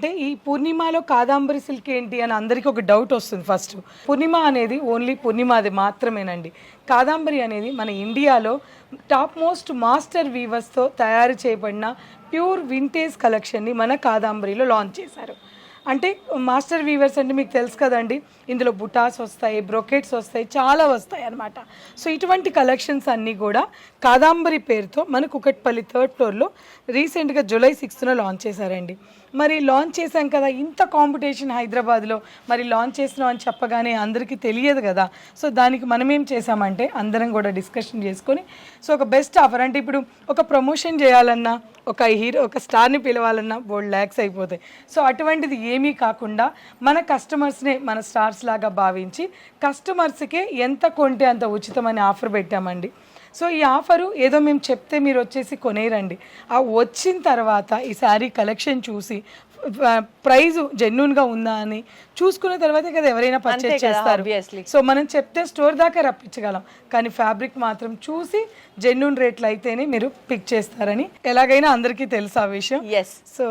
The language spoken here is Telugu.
అంటే ఈ పూర్ణిమలో కాదాంబరి సిల్క్ ఏంటి అని అందరికీ ఒక డౌట్ వస్తుంది ఫస్ట్ పూర్ణిమ అనేది ఓన్లీ పూర్ణిమది మాత్రమేనండి. కాదాంబరి అనేది మన ఇండియాలో టాప్ మోస్ట్ మాస్టర్ వీవర్స్తో తయారు చేయబడిన ప్యూర్ వింటేజ్ కలెక్షన్ని మన కాదాంబరిలో లాంచ్ చేశారు. అంటే మాస్టర్ వీవర్స్ అంటే మీకు తెలుసు కదండి ఇందులో బుటాస్ వస్తాయి బ్రొకెట్స్ వస్తాయి చాలా వస్తాయి అన్నమాట. సో ఇటువంటి కలెక్షన్స్ అన్నీ కూడా కాదాంబరి పేరుతో మన కుకట్పల్లి థర్డ్ ఫ్లోర్లో రీసెంట్గా జూలై సిక్స్త్న లాంచ్ చేశారండి. మరి లాంచ్ చేశాం కదా ఇంత కాంపిటీషన్ హైదరాబాద్లో మరి లాంచ్ చేసినాం అని చెప్పగానే అందరికీ తెలియదు కదా. సో దానికి మనం ఏం చేసామంటే అందరం కూడా డిస్కషన్ చేసుకొని సో ఒక బెస్ట్ ఆఫర్ అంటే ఇప్పుడు ఒక ప్రమోషన్ చేయాలన్నా ఒక హీరో ఒక స్టార్ని పిలవాలన్నా బోల్డ్ ల్యాక్స్ అయిపోతాయి. సో అటువంటిది ఏమీ కాకుండా మన కస్టమర్స్నే మన స్టార్స్ లాగా భావించి కస్టమర్స్కే ఎంత కొంటే అంత ఉచితమని ఆఫర్ పెట్టామండి. సో ఈ ఆఫరు ఏదో మేము చెప్తే మీరు వచ్చేసి కొనేరండి. ఆ వచ్చిన తర్వాత ఈ శారీ కలెక్షన్ చూసి ప్రైజ్ జెన్యున్గా ఉందా అని చూసుకున్న తర్వాతే కదా ఎవరైనా పర్చేస్ కదా, చేస్తారు. సో మనం చెప్తే స్టోర్ దాకా రప్పించగలం. కానీ ఫ్యాబ్రిక్ మాత్రం చూసి జెన్యున్ రేట్లు అయితేనే మీరు పిక్ చేస్తారని ఎలాగైనా అందరికీ తెలుసు ఆ విషయం. సో